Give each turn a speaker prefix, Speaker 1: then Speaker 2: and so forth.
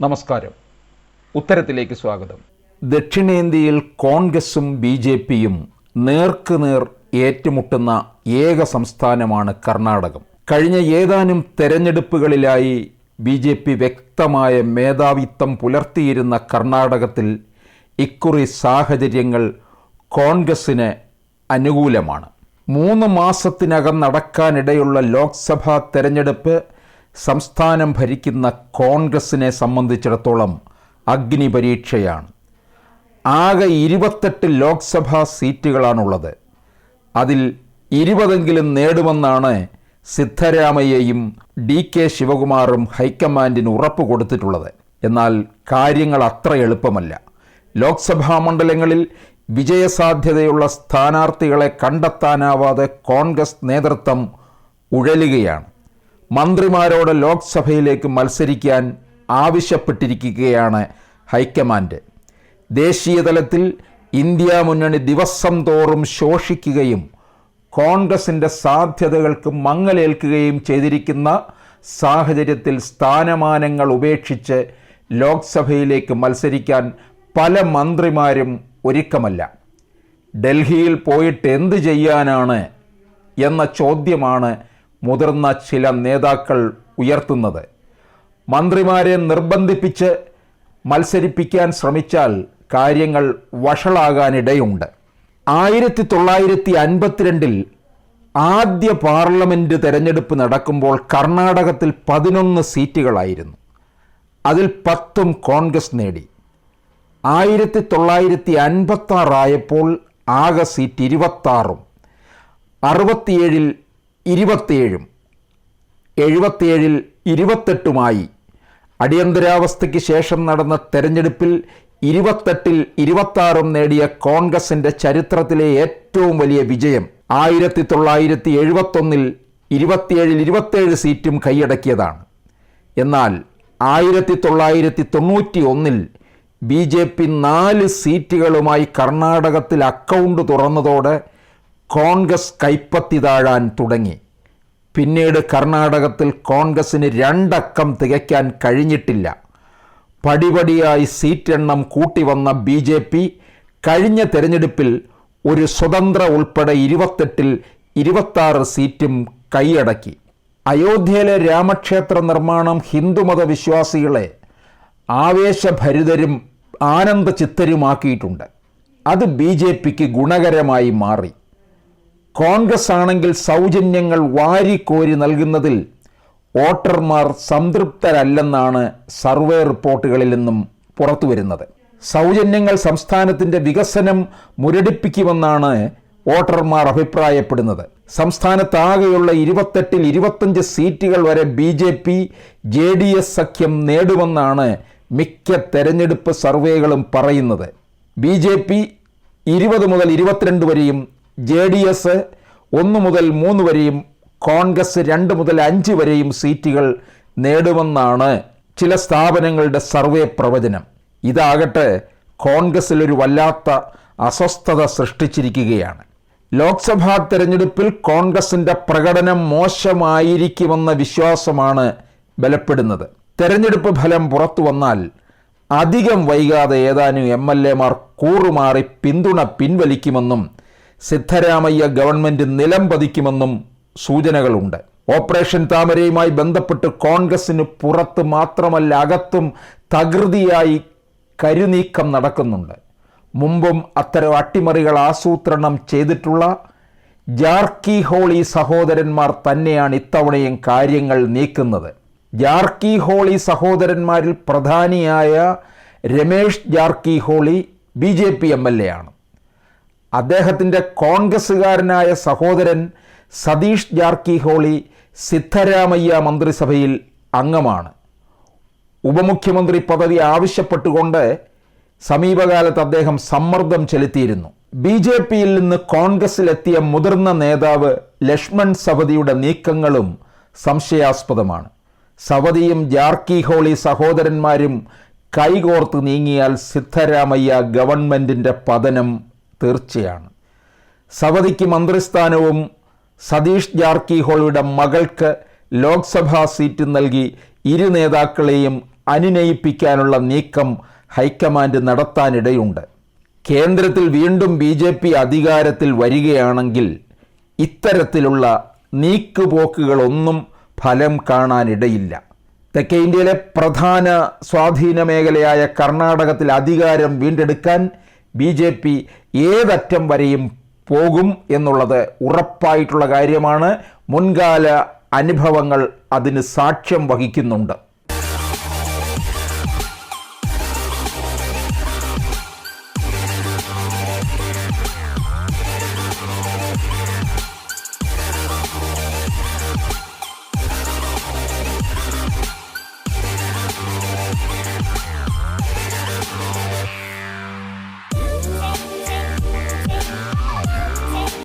Speaker 1: നമസ്കാരം. ഉത്തരത്തിലേക്ക് സ്വാഗതം. ദക്ഷിണേന്ത്യയിൽ കോൺഗ്രസും ബി ജെ പിയും നേർക്കുനേർ ഏറ്റുമുട്ടുന്ന ഏക സംസ്ഥാനമാണ് കർണാടകം. കഴിഞ്ഞ ഏതാനും തെരഞ്ഞെടുപ്പുകളിലായി ബി ജെ പി വ്യക്തമായ മേധാവിത്വം പുലർത്തിയിരുന്ന കർണാടകത്തിൽ ഇക്കുറി സാഹചര്യങ്ങൾ കോൺഗ്രസിന് അനുകൂലമാണ്. മൂന്ന് മാസത്തിനകം നടക്കാനിടയുള്ള ലോക്സഭാ തെരഞ്ഞെടുപ്പ് സംസ്ഥാനം ഭരിക്കുന്ന കോൺഗ്രസിനെ സംബന്ധിച്ചിടത്തോളം അഗ്നിപരീക്ഷയാണ് ആകെ ഇരുപത്തെട്ട് ലോക്സഭാ സീറ്റുകളാണുള്ളത്. അതിൽ ഇരുപതെങ്കിലും നേടുമെന്നാണ് സിദ്ധരാമയ്യയും ഡി കെ ശിവകുമാറും ഹൈക്കമാൻഡിന് ഉറപ്പ് കൊടുത്തിട്ടുള്ളത്. എന്നാൽ കാര്യങ്ങൾ അത്ര എളുപ്പമല്ല. ലോക്സഭാ മണ്ഡലങ്ങളിൽ വിജയസാധ്യതയുള്ള സ്ഥാനാർത്ഥികളെ കണ്ടെത്താനാവാതെ കോൺഗ്രസ് നേതൃത്വം ഉഴലുകയാണ്. മന്ത്രിമാരോട് ലോക്സഭയിലേക്ക് മത്സരിക്കാൻ ആവശ്യപ്പെട്ടിരിക്കുകയാണ് ഹൈക്കമാൻഡ്. ദേശീയ തലത്തിൽ ഇന്ത്യ മുന്നണി ദിവസം തോറും ശോഷിക്കുകയും കോൺഗ്രസിന്റെ സാധ്യതകൾക്ക് മങ്ങലേൽക്കുകയും ചെയ്തിരിക്കുന്ന സാഹചര്യത്തിൽ സ്ഥാനമാനങ്ങൾ ഉപേക്ഷിച്ച് ലോക്സഭയിലേക്ക് മത്സരിക്കാൻ പല മന്ത്രിമാരും ഒരുക്കമല്ല. ഡൽഹിയിൽ പോയിട്ട് എന്ത് ചെയ്യാനാണ് എന്ന ചോദ്യമാണ് മുതിർന്ന ചില നേതാക്കൾ ഉയർത്തുന്നത്. മന്ത്രിമാരെ നിർബന്ധിപ്പിച്ച് മത്സരിപ്പിക്കാൻ ശ്രമിച്ചാൽ കാര്യങ്ങൾ വഷളാകാനിടയുണ്ട്. ആയിരത്തി തൊള്ളായിരത്തി അൻപത്തിരണ്ടിൽ ആദ്യ പാർലമെന്റ് തെരഞ്ഞെടുപ്പ് നടക്കുമ്പോൾ കർണാടകത്തിൽ പതിനൊന്ന് സീറ്റുകളായിരുന്നു. അതിൽ പത്തും കോൺഗ്രസ് നേടി. ആയിരത്തി തൊള്ളായിരത്തി അൻപത്താറായപ്പോൾ ആകെ സീറ്റ് ഇരുപത്താറും. അറുപത്തിയേഴിൽ ഇരുപത്തിയേഴും. എഴുപത്തിയേഴിൽ ഇരുപത്തെട്ടുമായി. അടിയന്തരാവസ്ഥയ്ക്ക് ശേഷം നടന്ന തെരഞ്ഞെടുപ്പിൽ ഇരുപത്തെട്ടിൽ ഇരുപത്താറും നേടിയ കോൺഗ്രസിന്റെ ചരിത്രത്തിലെ ഏറ്റവും വലിയ വിജയം ആയിരത്തി തൊള്ളായിരത്തി എഴുപത്തൊന്നിൽ ഇരുപത്തിയേഴിൽ ഇരുപത്തേഴ് സീറ്റും കൈയടക്കിയതാണ്. എന്നാൽ ആയിരത്തി തൊള്ളായിരത്തി തൊണ്ണൂറ്റി ഒന്നിൽ ബി ജെ പി നാല് സീറ്റുകളുമായി കർണാടകത്തിൽ അക്കൗണ്ട് തുറന്നതോടെ കോൺഗ്രസ് കൈപ്പത്തി താഴാൻ തുടങ്ങി. പിന്നീട് കർണാടകത്തിൽ കോൺഗ്രസിന് രണ്ടക്കം തികയ്ക്കാൻ കഴിഞ്ഞിട്ടില്ല. പടിപടിയായി സീറ്റെണ്ണം കൂട്ടി വന്ന ബി ജെ പി കഴിഞ്ഞ തെരഞ്ഞെടുപ്പിൽ ഒരു സ്വതന്ത്ര ഉൾപ്പെടെ ഇരുപത്തെട്ടിൽ ഇരുപത്താറ് സീറ്റും കൈയടക്കി. അയോധ്യയിലെ രാമക്ഷേത്ര നിർമ്മാണം ഹിന്ദുമത വിശ്വാസികളെ ആവേശഭരിതരും ആനന്ദചിത്തരുമാക്കിയിട്ടുണ്ട്. അത് ബി ജെ പിക്ക് ഗുണകരമായി മാറി. കോൺഗ്രസ് ആണെങ്കിൽ സൗജന്യങ്ങൾ വാരിക്കോരി നൽകുന്നതിൽ വോട്ടർമാർ സംതൃപ്തരല്ലെന്നാണ് സർവേ റിപ്പോർട്ടുകളിൽ നിന്നും പുറത്തുവരുന്നത്. സൗജന്യങ്ങൾ സംസ്ഥാനത്തിന്റെ വികസനം മുരടിപ്പിക്കുമെന്നാണ് വോട്ടർമാർ അഭിപ്രായപ്പെടുന്നത്. സംസ്ഥാനത്താകെയുള്ള ഇരുപത്തെട്ടിൽ ഇരുപത്തഞ്ച് സീറ്റുകൾ വരെ B J P J D S സഖ്യം നേടുമെന്നാണ് മിക്ക തെരഞ്ഞെടുപ്പ് സർവേകളും പറയുന്നത്. ബി ജെ പി ഇരുപത് മുതൽ ഇരുപത്തിരണ്ട് വരെയും ജെ ഡി എസ് ഒന്ന് മുതൽ മൂന്ന് വരെയും കോൺഗ്രസ് രണ്ട് മുതൽ അഞ്ച് വരെയും സീറ്റുകൾ നേടുമെന്നാണ് ചില സ്ഥാപനങ്ങളുടെ സർവേ പ്രവചനം. ഇതാകട്ടെ കോൺഗ്രസിൽ ഒരു വല്ലാത്ത അസ്വസ്ഥത സൃഷ്ടിച്ചിരിക്കുകയാണ്. ലോക്സഭാ തെരഞ്ഞെടുപ്പിൽ കോൺഗ്രസിന്റെ പ്രകടനം മോശമായിരിക്കുമെന്ന വിശ്വാസമാണ് ബലപ്പെടുന്നത്. തെരഞ്ഞെടുപ്പ് ഫലം പുറത്തു വന്നാൽ അധികം വൈകാതെ ഏതാനും എം എൽ എമാർ കൂറുമാറി പിന്തുണ പിൻവലിക്കുമെന്നും സിദ്ധരാമയ്യ ഗവൺമെന്റ് നിലംപതിക്കുമെന്നും സൂചനകളുണ്ട്. ഓപ്പറേഷൻ താമരയുമായി ബന്ധപ്പെട്ട് കോൺഗ്രസിന് പുറത്ത് മാത്രമല്ല അകത്തും തകൃതിയായി കരുനീക്കം നടക്കുന്നുണ്ട്. മുമ്പും അത്തരം അട്ടിമറികൾ ആസൂത്രണം ചെയ്തിട്ടുള്ള ജാർക്കി ഹോളി സഹോദരന്മാർ തന്നെയാണ് ഇത്തവണയും കാര്യങ്ങൾ നീക്കുന്നത്. ജാർക്കി ഹോളി സഹോദരന്മാരിൽ പ്രധാനിയായ Ramesh Jarkiholi B J P M L A ആണ്. അദ്ദേഹത്തിന്റെ കോൺഗ്രസ്സുകാരനായ സഹോദരൻ സതീഷ് ജാർക്കി ഹോളി സിദ്ധരാമയ്യ മന്ത്രിസഭയിൽ അംഗമാണ്. ഉപമുഖ്യമന്ത്രി പദവി ആവശ്യപ്പെട്ടുകൊണ്ട് സമീപകാലത്ത് അദ്ദേഹം സമ്മർദ്ദം ചെലുത്തിയിരുന്നു. ബി ജെ പിയിൽ നിന്ന് കോൺഗ്രസിലെത്തിയ മുതിർന്ന നേതാവ് ലക്ഷ്മൺ സവതിയുടെ നീക്കങ്ങളും സംശയാസ്പദമാണ്. സവതിയും ജാർക്കി ഹോളി സഹോദരന്മാരും കൈകോർത്ത് നീങ്ങിയാൽ സിദ്ധരാമയ്യ ഗവൺമെന്റിന്റെ പതനം തീർച്ചയാണ്. സവതിക്ക് മന്ത്രിസ്ഥാനവും സതീഷ് ജാർക്കിഹോളിയുടെ മകൾക്ക് ലോക്സഭാ സീറ്റ് നൽകി ഇരു നേതാക്കളെയും അനുനയിപ്പിക്കാനുള്ള നീക്കം ഹൈക്കമാൻഡ് നടത്താനിടയുണ്ട്. കേന്ദ്രത്തിൽ വീണ്ടും ബി ജെ പി അധികാരത്തിൽ വരികയാണെങ്കിൽ ഇത്തരത്തിലുള്ള നീക്കുപോക്കുകളൊന്നും ഫലം കാണാനിടയില്ല. തെക്കേ ഇന്ത്യയിലെ പ്രധാന സ്വാധീന മേഖലയായ കർണാടകത്തിൽ അധികാരം വീണ്ടെടുക്കാൻ ബി ജെ പി ഏതറ്റം വരെയും പോകും എന്നുള്ളത് ഉറപ്പായിട്ടുള്ള കാര്യമാണ്. മുൻകാല അനുഭവങ്ങൾ അതിന് സാക്ഷ്യം വഹിക്കുന്നുണ്ട്.